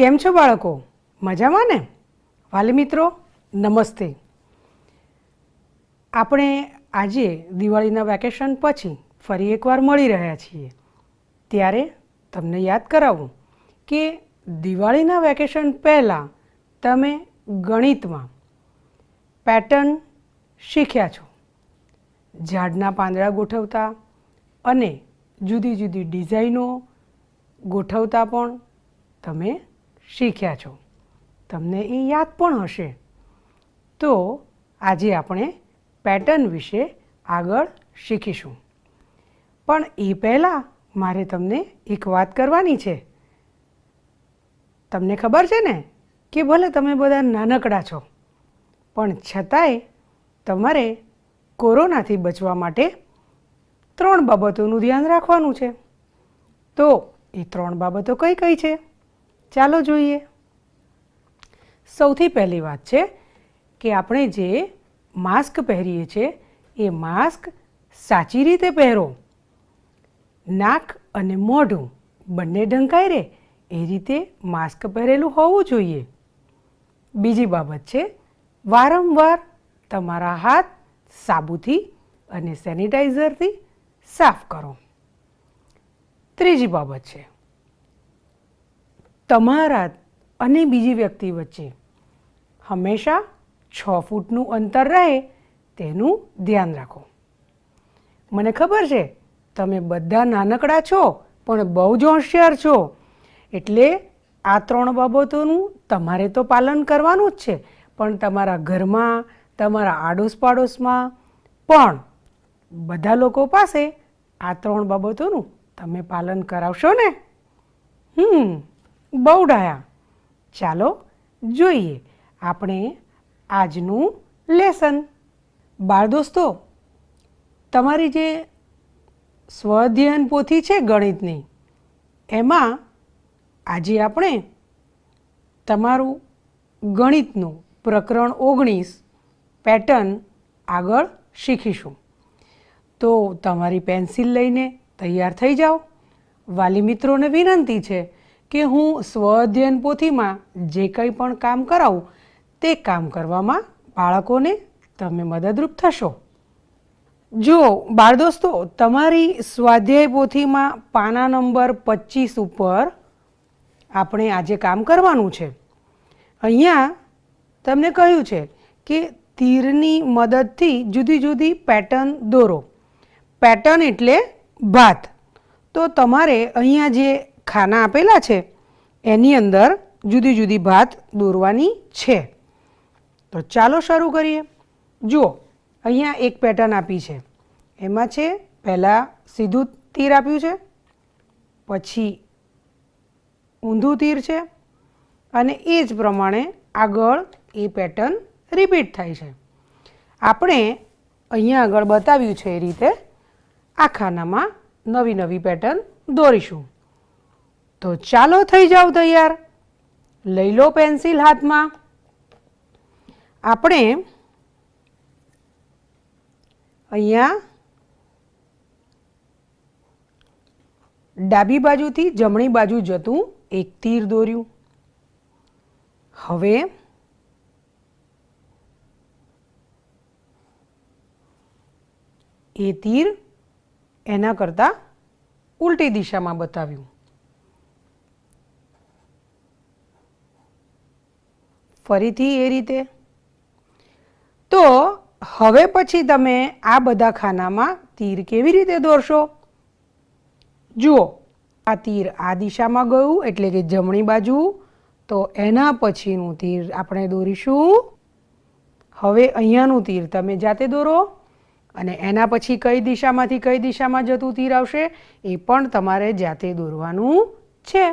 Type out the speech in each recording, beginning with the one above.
કેમ છો બાળકો? મજામાં ને? વાલી મિત્રો, નમસ્તે. આપણે આજે દિવાળીના વેકેશન પછી ફરી એકવાર મળી રહ્યા છીએ. ત્યારે તમને યાદ કરાવું કે દિવાળીના વેકેશન પહેલાં તમે ગણિતમાં પેટર્ન શીખ્યા છો. ઝાડના પાંદડા ગોઠવતા અને જુદી જુદી ડિઝાઇનો ગોઠવતા પણ તમે શીખ્યા છો. તમને એ યાદ પણ હશે. તો આજે આપણે પેટર્ન વિશે આગળ શીખીશું. પણ એ પહેલાં મારે તમને એક વાત કરવાની છે. તમને ખબર છે ને કે ભલે તમે બધા નાનકડા છો, પણ છતાંય તમારે કોરોનાથી બચવા માટે ત્રણ બાબતોનું ધ્યાન રાખવાનું છે. તો એ ત્રણ બાબતો કઈ કઈ છે? ચાલો જોઈએ. સૌથી પહેલી વાત છે કે આપણે જે માસ્ક પહેરીએ છીએ એ માસ્ક સાચી રીતે પહેરો. નાક અને મોઢું બંને ઢંકાઈ રહે, એ રીતે માસ્ક પહેરેલું હોવું જોઈએ. બીજી બાબત છે, વારંવાર તમારા હાથ સાબુથી અને સેનિટાઈઝરથી સાફ કરો. ત્રીજી બાબત છે તમારા અને બીજી વ્યક્તિ વચ્ચે હંમેશા છ ફૂટનું અંતર રહે તેનું ધ્યાન રાખો. મને ખબર છે, તમે બધા નાનકડા છો, પણ બહુ જ હોશિયાર છો. એટલે આ ત્રણ બાબતોનું તમારે તો પાલન કરવાનું જ છે. પણ તમારા ઘરમાં, તમારા આડોશ પાડોશમાં પણ બધા લોકો પાસે આ ત્રણ બાબતોનું તમે પાલન કરાવશો ને? હમ. બહુ ડાયા ચાલો જોઈએ આપણે આજનું લેસન. બાળ દોસ્તો, તમારી જે સ્વઅધ્યયન પોથી છે ગણિતની, એમાં આજે આપણે તમારું ગણિતનું પ્રકરણ ઓગણીસ પેટર્ન આગળ શીખીશું. તો તમારી પેન્સિલ લઈને તૈયાર થઈ જાઓ. વાલી મિત્રોને વિનંતી છે કે હું સ્વ અધ્યયન પોથીમાં જે કંઈ પણ કામ કરાવું, તે કામ કરવામાં બાળકોને તમે મદદરૂપ થશો. જો બાળ દોસ્તો, તમારી સ્વાધ્યાય પોથીમાં પાના નંબર પચીસ ઉપર આપણે આજે કામ કરવાનું છે. અહીંયા તમને કહ્યું છે કે તીરની મદદથી જુદી જુદી પેટર્ન દોરો. પેટર્ન એટલે ભાત. તો તમારે અહીંયા જે ખાના આપેલા છે. એની અંદર જુદી જુદી ભાત દોરવાની છે. તો ચાલો શરૂ કરીએ. જુઓ, અહીંયા એક પેટર્ન આપી છે. એમાં છે, પહેલાં સીધું તીર આપ્યું છે, પછી ઊંધું તીર છે, અને એ જ પ્રમાણે આગળ એ પેટર્ન રિપીટ થાય છે. આપણે અહીંયા આગળ બતાવ્યું છે એ રીતે આ ખાનામાં નવી નવી પેટર્ન દોરીશું. તો ચાલો થઈ જાઓ તૈયાર. લઈ લો પેન્સિલ હાથમાં. આપણે અહીંયા ડાબી બાજુથી જમણી બાજુ જતું એક તીર દોર્યું. હવે એ તીર એના કરતાં ઉલટી દિશામાં બતાવ્યું. ફરીથી એ રીતે? તો હવે પછી તમે આ બધા ખાનામાં તીર કેવી રીતે દોરશો? જુઓ, આ તીર આ દિશામાં ગયું, એટલે કે જમણી બાજુ. તો એના પછીનું તીર આપણે દોરીશું. હવે અહીંયાનું તીર તમે જાતે દોરો અને એના પછી કઈ દિશામાંથી કઈ દિશામાં જતું તીર આવશે એ પણ તમારે જાતે દોરવાનું છે.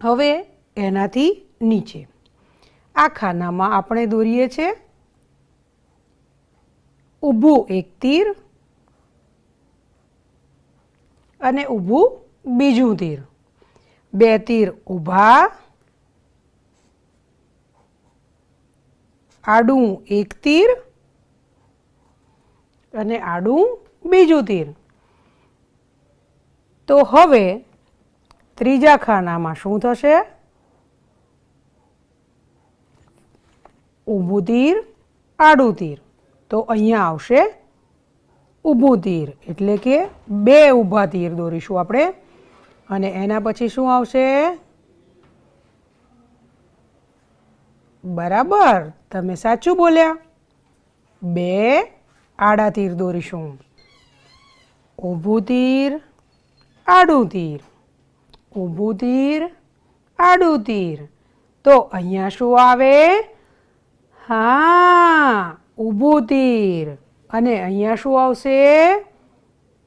હવે એનાથી નીચે. આ ખાનામાં આપણે દોરીએ છીએ ઊભું એક તીર અને ઊભું બીજું તીર. બે તીર ઊભા, આડું એક તીર અને આડું બીજું તીર. તો હવે ત્રીજા ખાનામાં શું થશે? ઊભું તીર, આડું તીર. તો અહીંયા આવશે ઊભું તીર. એટલે કે બે ઊભા તીર દોરીશું આપણે. અને એના પછી શું આવશે? બરાબર. તમે સાચું બોલ્યા. બે આડા તીર દોરીશું. ઊભું તીર, આડું તીર. ઊભું તીર, આડું તીર. તો અહીંયા શું આવે? હા, ઊભું તીર. અને અહીંયા શું આવશે?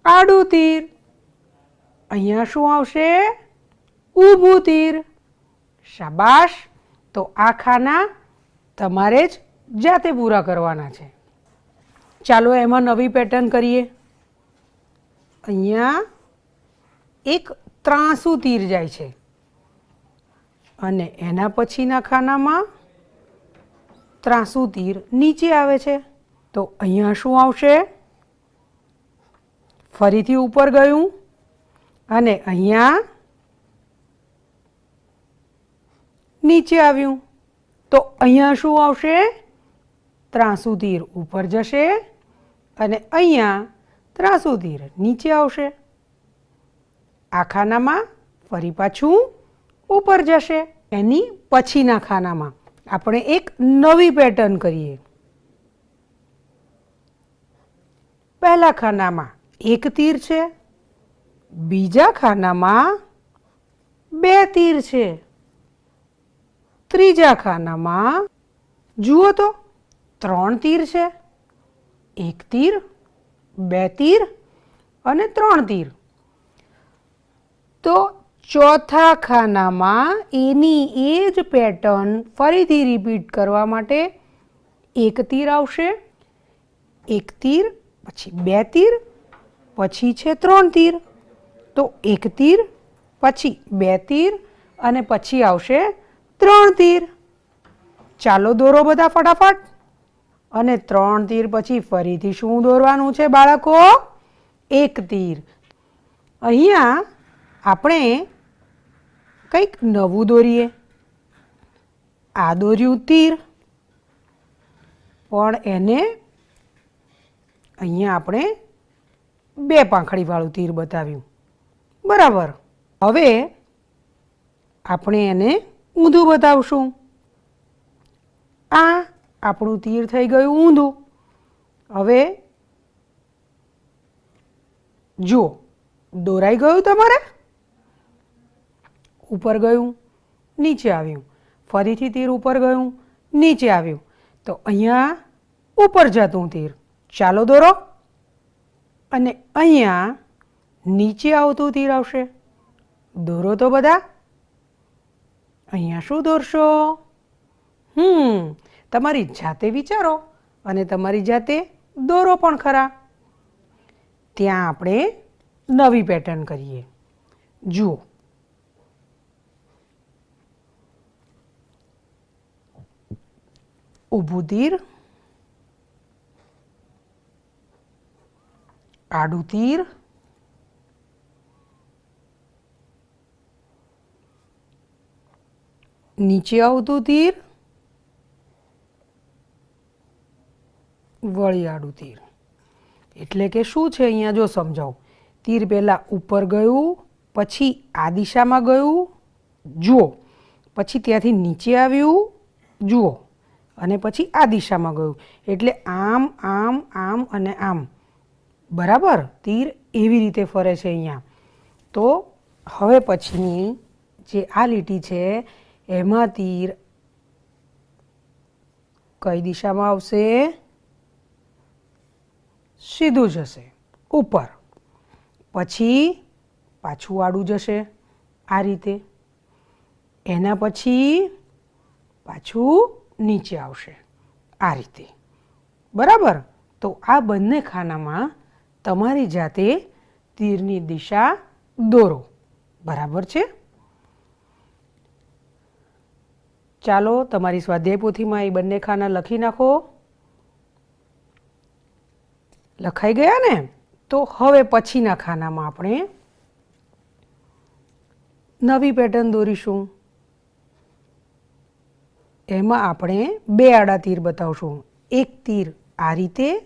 આડું તીર. અહીંયા શું આવશે? ઊભું તીર. શાબાશ. તો આ ખાના તમારે જ જાતે પૂરા કરવાના છે. ચાલો એમાં નવી પેટર્ન કરીએ. અહીંયા એક ત્રાસુ તીર જાય છે. અને એના પછીના ખાનામાં ત્રાસુ તીર નીચે આવે છે. તો અહીંયા શું આવશે? ફરીથી ઉપર ગયું અને અહીંયા નીચે આવ્યું. તો અહીંયા શું આવશે? ત્રાસુ તીર ઉપર જશે અને અહીંયા ત્રાસુ તીર નીચે આવશે. આ ખાનામાં ફરી પાછું ઉપર જશે. એની પછીના ખાનામાં. આપણે એક નવી પેટર્ન કરીએ. પહેલા ખાનામાં એક તીર છે, બીજા ખાનામાં બે તીર છે. ત્રીજા ખાનામાં, જુઓ તો, ત્રણ તીર છે, એક તીર, બે તીર અને ત્રણ તીર. તો ચોથા ખાનામાં એની એ જ પેટર્ન ફરીથી રિપીટ કરવા માટે એક તીર આવશે. એક તીર, પછી બે તીર, પછી છે ત્રણ તીર. તો એક તીર, પછી બે તીર અને પછી આવશે ત્રણ તીર. ચાલો દોરો બધા ફટાફટ. અને ત્રણ તીર પછી ફરીથી શું દોરવાનું છે બાળકો? એક તીર. અહીંયા આપણે કંઈક નવું દોરીએ. આ દોર્યું તીર. પણ એને અહીંયા આપણે બે પાંખડીવાળું તીર બતાવ્યું. બરાબર. હવે આપણે એને ઊંધું બતાવશું. આ આપણું તીર થઈ ગયું ઊંધું. હવે જુઓ, દોરાઈ ગયું તમારે? ઉપર ગયું, નીચે આવ્યું. ફરીથી તીર ઉપર ગયું, નીચે આવ્યું. તો અહીંયા ઉપર જતું તીર. ચાલો દોરો. અને અહીંયા નીચે આવતું તીર આવશે. દોરો તો બધા. અહીંયા શું દોરશો? હમ, તમારી જાતે વિચારો અને તમારી જાતે દોરો પણ ખરા. ત્યાં આપણે નવી પેટર્ન કરીએ. જુઓ. ઊભું તીર આડું તીર નીચે આવતું તીર વળી આડું તીર. એટલે કે શું છે અહીંયા જો સમજાવું? તીર પહેલાં ઉપર ગયું, પછી આ દિશામાં ગયું, જુઓ. પછી ત્યાંથી નીચે આવ્યું, જુઓ. અને પછી આ દિશામાં ગયું. એટલે આમ આમ આમ અને આમ. બરાબર? તીર એવી રીતે ફરે છે અહીંયા. તો હવે પછીની જે આ લીટી છે, એમાં તીર કઈ દિશામાં આવશે? સીધું જશે ઉપર. પછી પાછું આડું જશે આ રીતે. એના પછી પાછું નીચે આવશે. આ રીતે. બરાબર? તો આ બંને ખાનામાં તમારી જાતે તીરની દિશા દોરો. બરાબર છે? ચાલો, તમારી સ્વાધ્યાય પોથીમાં એ બંને ખાના લખી નાખો. લખાઈ ગયા ને? તો હવે પછીના ખાનામાં આપણે નવી પેટર્ન દોરીશું. એમાં આપણે બે આડા તીર બતાવશું. એક તીર આ રીતે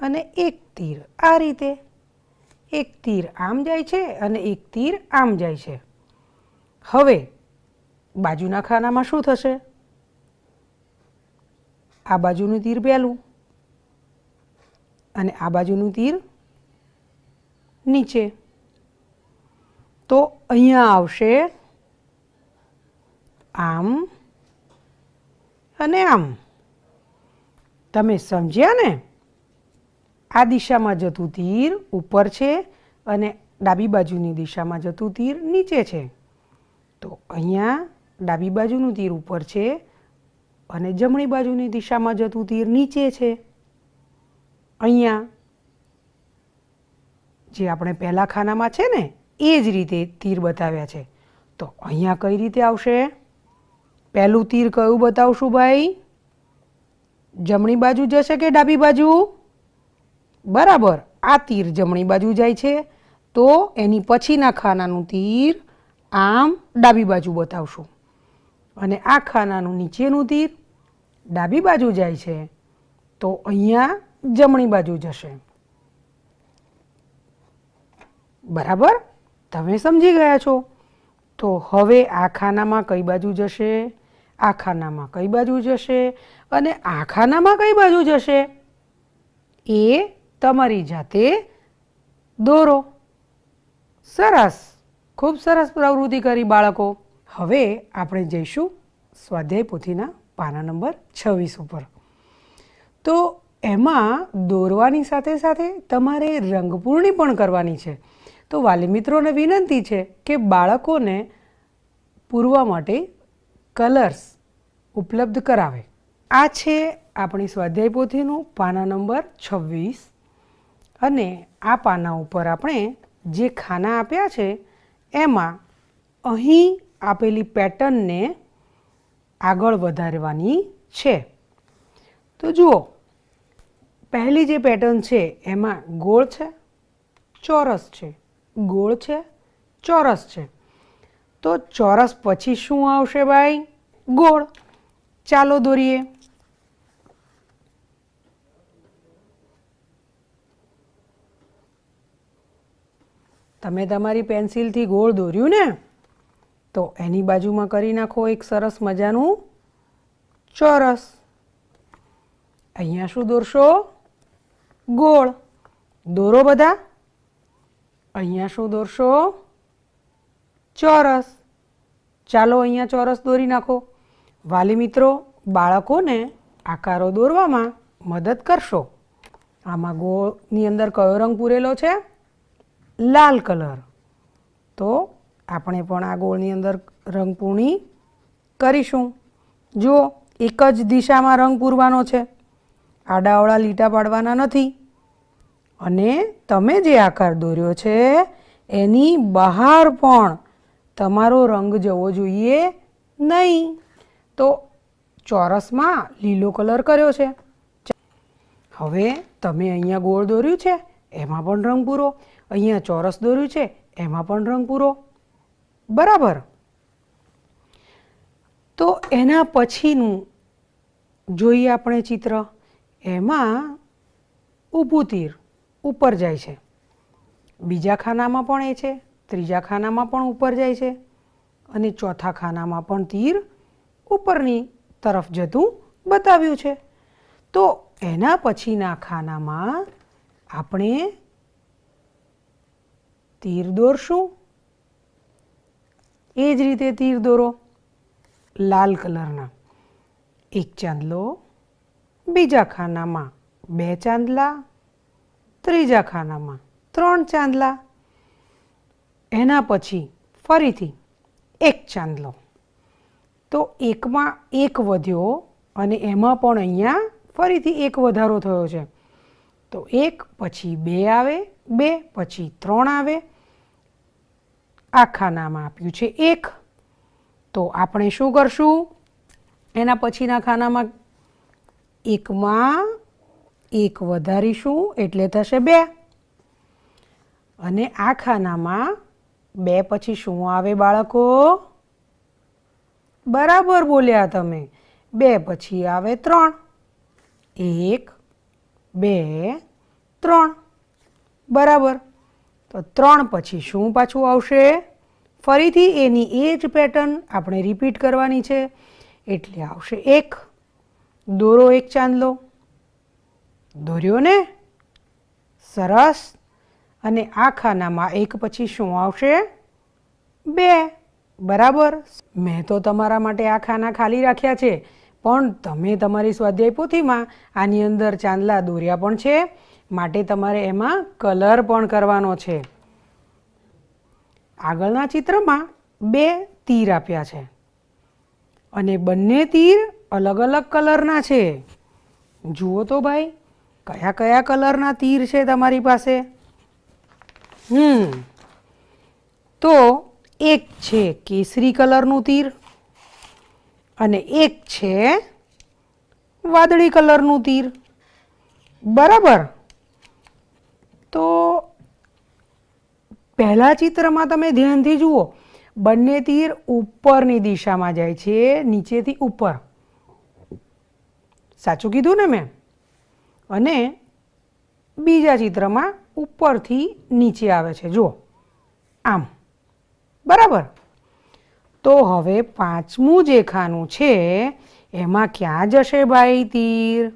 અને એક તીર આ રીતે. એક તીર આમ જાય છે અને એક તીર આમ જાય છે. હવે બાજુના ખાનામાં શું થશે? આ બાજુનું તીર પહેલું અને આ બાજુનું તીર નીચે. તો અહીંયા આવશે આમ અને આમ. તમે સમજ્યા ને? આ દિશામાં જતું તીર ઉપર છે અને ડાબી બાજુની દિશામાં જતું તીર નીચે છે. તો અહીંયા ડાબી બાજુનું તીર ઉપર છે અને જમણી બાજુની દિશામાં જતું તીર નીચે છે. અહીંયા જે આપણે પહેલા ખાનામાં છે ને, એ જ રીતે તીર બતાવ્યા છે. તો અહીંયા કઈ રીતે આવશે? પહેલું તીર કયું બતાવશું ભાઈ? જમણી બાજુ જશે કે ડાબી બાજુ? બરાબર, આ તીર જમણી બાજુ જાય છે. તો એની પછીના ખાનાનું તીર આમ ડાબી બાજુ બતાવશું. અને આ ખાનાનું નીચેનું તીર ડાબી બાજુ જાય છે. તો અહીંયા જમણી બાજુ જશે. બરાબર? તમે સમજી ગયા છો? તો હવે આ ખાનામાં કઈ બાજુ જશે? આ ખાનામાં કઈ બાજુ જશે અને આ ખાનામાં કઈ બાજુ જશે? એ તમારી જાતે દોરો. સરસ. ખૂબ સરસ પ્રવૃત્તિ કરી બાળકો. હવે આપણે જઈશું સ્વાધ્યાય પોથીના પાના નંબર છવ્વીસ ઉપર. તો એમાં દોરવાની સાથે સાથે તમારે રંગપૂર્ણી પણ કરવાની છે. તો વાલી મિત્રોને વિનંતી છે કે બાળકોને પૂરવા માટે કલર્સ ઉપલબ્ધ કરાવે. આ છે આપણી સ્વાધ્યાય પોથીનું પાના નંબર છવ્વીસ. અને આ પાના ઉપર આપણે જે ખાના આપ્યા છે, એમાં અહીં આપેલી પેટર્નને આગળ વધારવાની છે. તો જુઓ, પહેલી જે પેટર્ન છે, એમાં ગોળ છે, ચોરસ છે. ગોળ છે, ચોરસ છે. તો ચોરસ પછી શું આવશે ભાઈ? ગોળ. ચાલો દોરીએ. તમે તમારી પેન્સિલથી ગોળ દોર્યું ને? તો એની બાજુમાં કરી નાખો એક સરસ મજાનું ચોરસ. અહીંયા શું દોરશો? ગોળ. દોરો બધા. અહીંયા શું દોરશો? ચોરસ. ચાલો અહીંયા ચોરસ દોરી નાખો. વાલી મિત્રો, બાળકોને આકારો દોરવામાં મદદ કરશો. આમાં ગોળની અંદર કયો રંગ પૂરેલો છે? લાલ કલર. તો આપણે પણ આ ગોળની અંદર રંગ પૂર્ણી કરીશું. જો એક જ દિશામાં રંગ પૂરવાનો છે. આડાઅવળા લીટા પાડવાના નથી. અને તમે જે આકાર દોર્યો છે, એની બહાર પણ તમારો રંગ જવો જોઈએ નહીં. તો ચોરસમાં લીલો કલર કર્યો છે. હવે તમે અહીંયા ગોળ દોર્યું છે, એમાં પણ રંગ પૂરો. અહીંયા ચોરસ દોર્યું છે, એમાં પણ રંગ પૂરો. બરાબર. તો એના પછીનું જોઈએ આપણે ચિત્ર. એમાં ઊભું તીર ઉપર જાય છે. બીજા ખાનામાં પણ એ છે. ત્રીજા ખાનામાં પણ ઉપર જાય છે અને ચોથા ખાનામાં પણ તીર ઉપરની તરફ જતું બતાવ્યું છે. તો એના પછીના ખાનામાં આપણે તીર દોરશું. એ જ રીતે તીર દોરો લાલ કલરના. એક ચાંદલો, બીજા ખાનામાં બે ચાંદલા, ત્રીજા ખાનામાં ત્રણ ચાંદલા. એના પછી ફરીથી એક ચાંદલો. તો એકમાં એક વધ્યો અને એમાં પણ અહીંયા ફરીથી એક વધારો થયો છે. તો એક પછી બે આવે, બે પછી ત્રણ આવે. આ ખાનામાં આપ્યું છે એક. તો આપણે શું કરશું? એના પછીના ખાનામાં એકમાં એક વધારીશું, એટલે થશે બે. અને આ ખાનામાં બે પછી શું આવે બાળકો? બરાબર બોલ્યા તમે. બે પછી આવે ત્રણ. એક, બે, ત્રણ. બરાબર. તો ત્રણ પછી શું પાછું આવશે? ફરીથી એની એ જ પેટર્ન આપણે રિપીટ કરવાની છે. એટલે આવશે એક. દોરો એક ચાંદલો. દોર્યો ને? સરસ. અને આ ખાનામાં એક પછી શું આવશે? બે. બરાબર? મેં તો તમારા માટે આ ખાના ખાલી રાખ્યા છે, પણ તમે તમારી સ્વાધ્યાય પોથીમાં આની અંદર ચાંદલા દોર્યા પણ છે, માટે તમારે એમાં કલર પણ કરવાનો છે. આગળના ચિત્રમાં બે તીર આપ્યા છે. અને બંને તીર અલગ અલગ કલરના છે. જુઓ તો ભાઈ, કયા કયા કલરના તીર છે તમારી પાસે? હમ. તો એક છે કેસરી કલરનું તીર અને એક છે વાદળી કલરનું તીર. બરાબર? તો પહેલાં ચિત્રમાં તમે ધ્યાનથી જુઓ, બંને તીર ઉપરની દિશામાં જાય છે, નીચેથી ઉપર. સાચું કીધું ને મેં? અને બીજા ચિત્રમાં ઉપરથી નીચે આવે છે. જુઓ. આમ. બરાબર? તો હવે પાંચમું જે ખાનું છે, એમાં ક્યાં જશે ભાઈ તીર?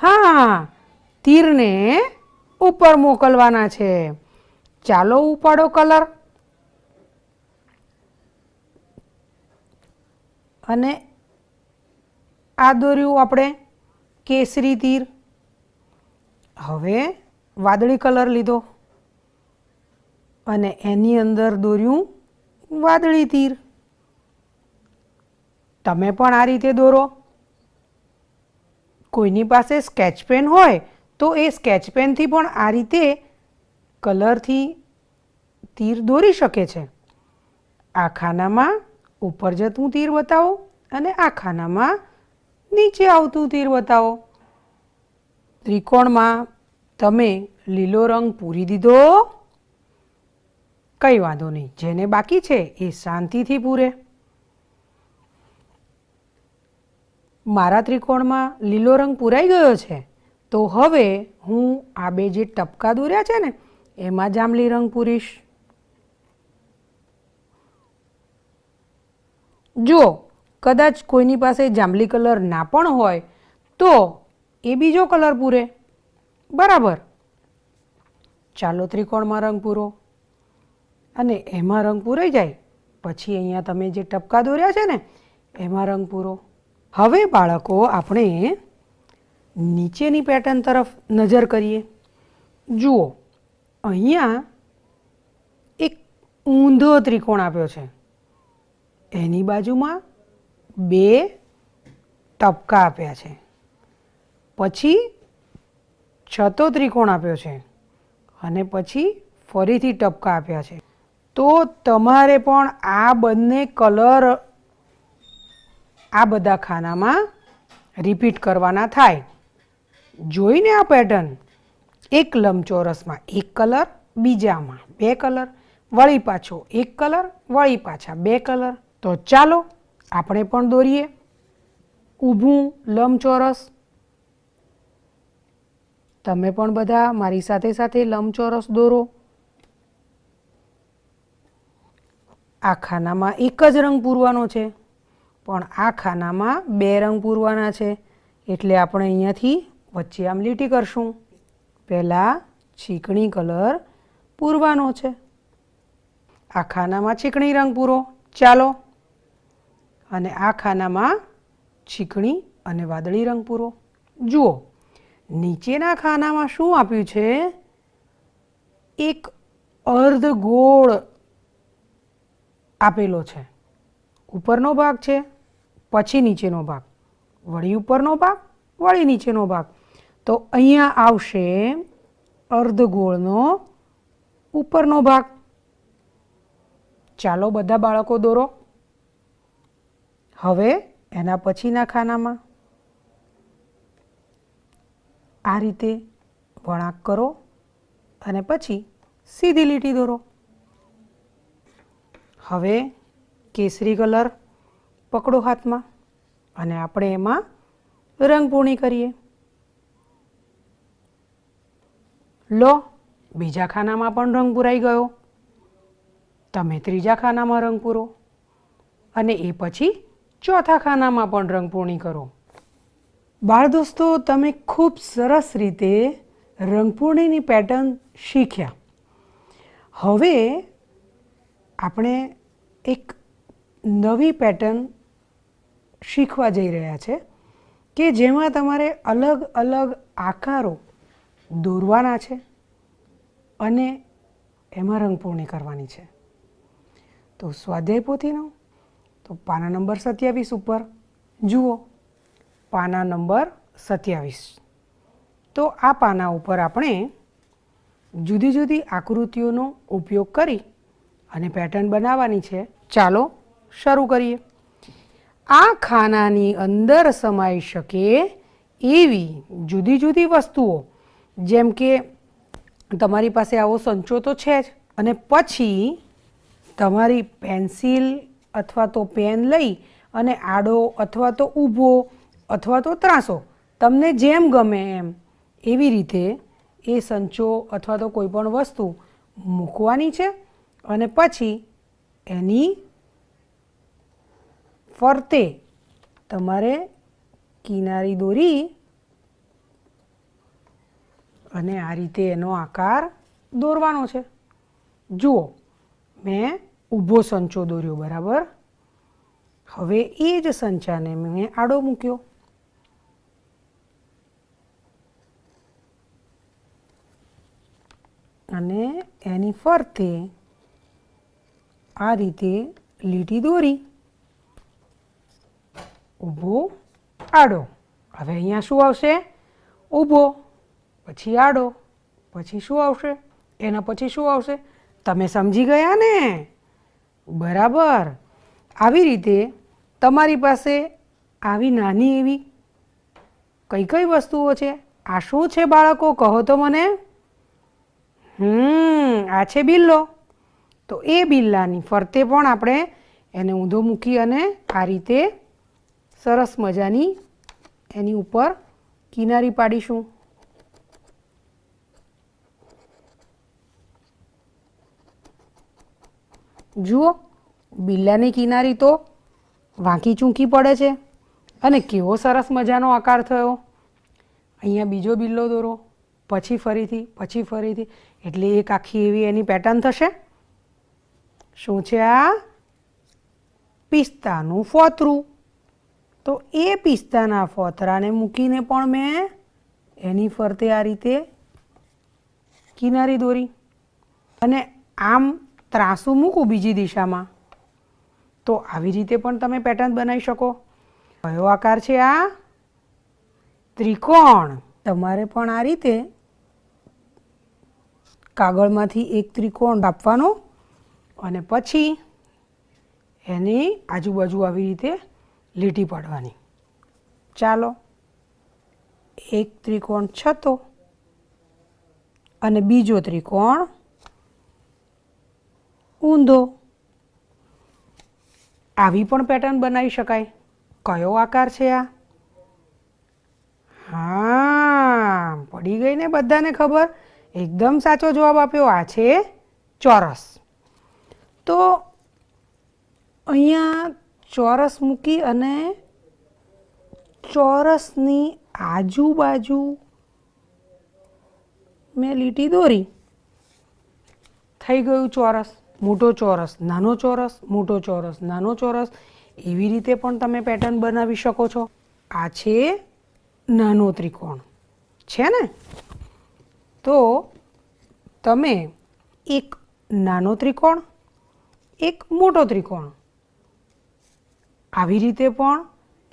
હા, તીરને ઉપર મોકલવાના છે. ચાલો ઉપાડો કલર. અને આ દોર્યું આપણે કેસરી તીર. હવે વાદળી કલર લીધો. અને એની અંદર દોર્યું વાદળી તીર. તમે પણ આ રીતે દોરો. કોઈની પાસે સ્કેચ પેન હોય તો એ સ્કેચ પેનથી પણ આ રીતે કલરથી તીર દોરી શકે છે. આ ખાનામાં ઉપર જતું તીર બતાવો અને આ ખાનામાં નીચે આવતું તીર બતાવો. ત્રિકોણમાં તમે લીલો રંગ પૂરી દીધો? કંઈ વાંધો નહીં. જેને બાકી છે એ શાંતિથી પૂરે. મારા ત્રિકોણમાં લીલો રંગ પૂરાઈ ગયો છે, તો હવે હું આ બે જે ટપકા દોર્યા છે ને, એમાં જાંબલી રંગ પૂરીશ. જો કદાચ કોઈની પાસે જાંબલી કલર ના પણ હોય, તો એ બીજો કલર પૂરે. બરાબર. ચાલો ત્રિકોણમાં રંગ પૂરો. અને એમાં રંગ પૂરાઈ જાય. પછી અહીંયા તમે જે ટપકા દોર્યા છે ને, એમાં રંગ પૂરો. હવે બાળકો આપણે નીચેની પેટર્ન તરફ નજર કરીએ. જુઓ, અહીંયા એક ઊંધો ત્રિકોણ આપ્યો છે. એની બાજુમાં બે ટપકા આપ્યા છે. પછી છતો ત્રિકોણ આપ્યો છે અને પછી ફરીથી ટપકા આપ્યા છે. તો તમારે પણ આ બંને કલર આ બધા ખાનામાં રિપીટ કરવાના થાય. જોઈને આ પેટર્ન એક લંબચોરસમાં એક કલર, બીજામાં બે કલર, વળી પાછો એક કલર, વળી પાછા બે કલર. તો ચાલો આપણે પણ દોરીએ. ઊભું લંબચોરસ તમે પણ બધા મારી સાથે સાથે લંબચોરસ દોરો. આ ખાનામાં એક જ રંગ પૂરવાનો છે, પણ આ ખાનામાં બે રંગ પૂરવાના છે, એટલે આપણે અહીંયાથી વચ્ચે આમ લીટી કરશું. પહેલાં ચીકણી કલર પૂરવાનો છે. આ ખાનામાં ચીકણી રંગ પૂરો. ચાલો. અને આ ખાનામાં ચીકણી અને વાદળી રંગ પૂરો. જુઓ. નીચેના ખાનામાં શું આપ્યું છે? એક અર્ધ ગોળ આપેલો છે. ઉપરનો ભાગ છે, પછી નીચેનો ભાગ. વળી ઉપરનો ભાગ, વળી નીચેનો ભાગ. તો અહીંયા આવશે અર્ધગોળનો ઉપરનો ભાગ. ચાલો બધા બાળકો દોરો. હવે એના પછીના ખાનામાં. આ રીતે વળાંક કરો અને પછી સીધી લીટી દોરો. હવે કેસરી કલર પકડો હાથમાં અને આપણે એમાં રંગપૂર્ણી કરીએ. લો, બીજા ખાનામાં પણ રંગ પૂરાઈ ગયો. તમે ત્રીજા ખાનામાં રંગ પૂરો અને એ પછી ચોથા ખાનામાં પણ રંગપૂર્ણી કરો. બાળ દોસ્તો તમે ખૂબ સરસ રીતે રંગપૂર્ણીની પેટર્ન શીખ્યા. હવે આપણે એક નવી પેટર્ન શીખવા જઈ રહ્યા છે કે જેમાં તમારે અલગ અલગ આકારો દોરવાના છે અને એમાં રંગપૂર્ણી કરવાની છે. તો સ્વાધ્યાય પોથીનો, તો પાના નંબર સત્યાવીસ ઉપર જુઓ. પાના નંબર સત્યાવીસ. તો આ પાના ઉપર આપણે જુદી જુદી આકૃતિઓનો ઉપયોગ કરી અને પેટર્ન બનાવવાની છે. ચાલો શરૂ કરીએ. આ ખાનાની અંદર સમાઈ શકે એવી જુદી જુદી વસ્તુઓ, જેમ કે તમારી પાસે આવો સંચો તો છે જ, અને પછી તમારી પેન્સિલ અથવા તો પેન લઈ અને આડો અથવા તો ઊભો અથવા તો ત્રાસો. તમને જેમ ગમે એમ એવી રીતે એ સંચો અથવા તો કોઈ પણ વસ્તુ મૂકવાની છે અને પછી એની ફરતે તમારે કિનારી દોરી અને આ રીતે એનો આકાર દોરવાનો છે. જુઓ, મેં ઊભો સંચો દોર્યો બરાબર. હવે એ જ સંચાને મેં આડો મૂક્યો. અને એની ફરતે આ રીતે લીટી દોરી. ઊભો, આડો. હવે અહીંયા શું આવશે? ઊભો, પછી આડો, પછી શું આવશે? એના પછી શું આવશે? તમે સમજી ગયા ને? બરાબર. આવી રીતે તમારી પાસે આવી નાની એવી કઈ કઈ વસ્તુઓ છે? આ શું છે બાળકો? કહો તો મને. હમ, આ છે બિલ્લો. તો એ બિલ્લાની ફરતે પણ આપણે એને ઊંધો મૂકી અને આ રીતે સરસ મજાની એની ઉપર કિનારી પાડીશું. જુઓ, બિલ્લાની કિનારી તો વાંકી ચૂંકી પડે છે. અને કેવો સરસ મજાનો આકાર થયો. અહીંયા બીજો બિલ્લો દોરો. પછી ફરીથી પછી ફરીથી. એટલે એક આખી એવી એની પેટર્ન થશે. શું છે આ? પિસ્તાનું ફોતરું. તો એ પિસ્તાના ફોતરાને મૂકીને પણ મેં એની ફરતે આ રીતે કિનારી દોરી. અને આમ ત્રાસું મૂકું બીજી દિશામાં. તો આવી રીતે પણ તમે પેટર્ન બનાવી શકો. કયો આકાર છે આ? ત્રિકોણ. તમારે પણ આ રીતે કાગળમાંથી એક ત્રિકોણ કાપવાનો અને પછી એની આજુબાજુ આવી રીતે લીટી પાડવાની. ચાલો, એક ત્રિકોણ છતો અને બીજો ત્રિકોણ ઊંધો. આવી પણ પેટર્ન બનાવી શકાય. કયો આકાર છે આ? હા, પડી ગઈ ને બધાને ખબર? એકદમ સાચો જવાબ આપ્યો, આ છે ચોરસ. તો અહીંયા ચોરસ મૂકી અને ચોરસની આજુબાજુ મેં લીટી દોરી. થઈ ગયું ચોરસ. મોટો ચોરસ, નાનો ચોરસ, મોટો ચોરસ, નાનો ચોરસ. એવી રીતે પણ તમે પેટર્ન બનાવી શકો છો. આ છે નાનો ત્રિકોણ. છે ને? તો તમે એક નાનો ત્રિકોણ, એક મોટો ત્રિકોણ. આવી રીતે પણ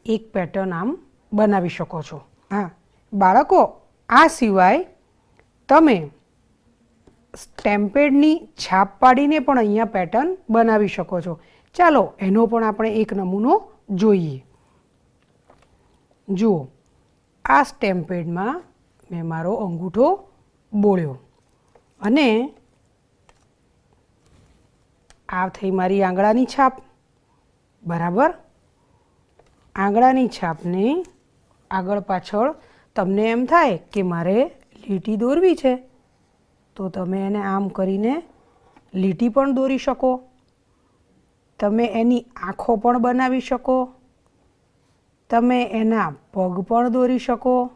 એક પેટર્ન આમ બનાવી શકો છો. હા, બાળકો, આ સિવાય તમે સ્ટેમ્પેડની છાપ પાડીને પણ અહીંયા પેટર્ન બનાવી શકો છો. ચાલો, એનો પણ આપણે એક નમૂનો જોઈએ. જુઓ, આ સ્ટેમ્પેડમાં મેં મારો અંગૂઠો બોળ્યો. અને આ થઈ મારી આંગળાની છાપ. બરાબર? આંગળાની છાપની આગળ પાછળ તમને એમ થાય કે મારે લીટી દોરવી છે, તો તમે એને આમ કરીને લીટી પણ દોરી શકો. તમે એની આંખો પણ બનાવી શકો. તમે એના પગ પણ દોરી શકો.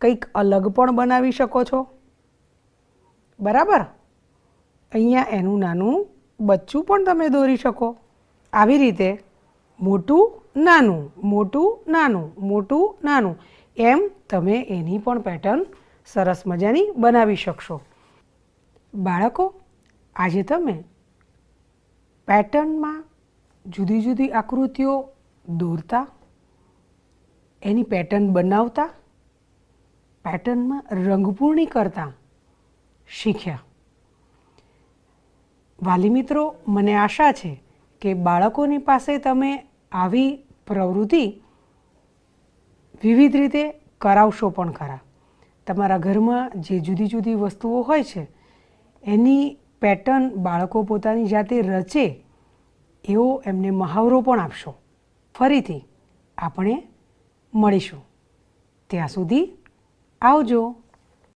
કંઈક અલગ પણ બનાવી શકો છો? બરાબર? અહીંયા એનું નાનું બચ્ચું પણ તમે દોરી શકો. આવી રીતે મોટું, નાનું મોટું નાનું મોટું, નાનું એમ તમે એની પણ પેટર્ન સરસ મજાની બનાવી શકશો. બાળકો, આજે તમે પેટર્નમાં જુદી જુદી આકૃતિઓ દોરતા, એની પેટર્ન બનાવતા પેટર્નમાં રંગપૂર્ણી કરતા શીખ્યા. વાલી મિત્રો, મને આશા છે કે બાળકોની પાસે તમે આવી પ્રવૃત્તિ વિવિધ રીતે કરાવશો પણ ખરા. તમારા ઘરમાં જે જુદી જુદી વસ્તુઓ હોય છે, એની પેટર્ન બાળકો પોતાની જાતે રચે, એવો એમને મહાવરો પણ આપશો. ફરીથી આપણે મળીશું. ત્યાં સુધી áudio.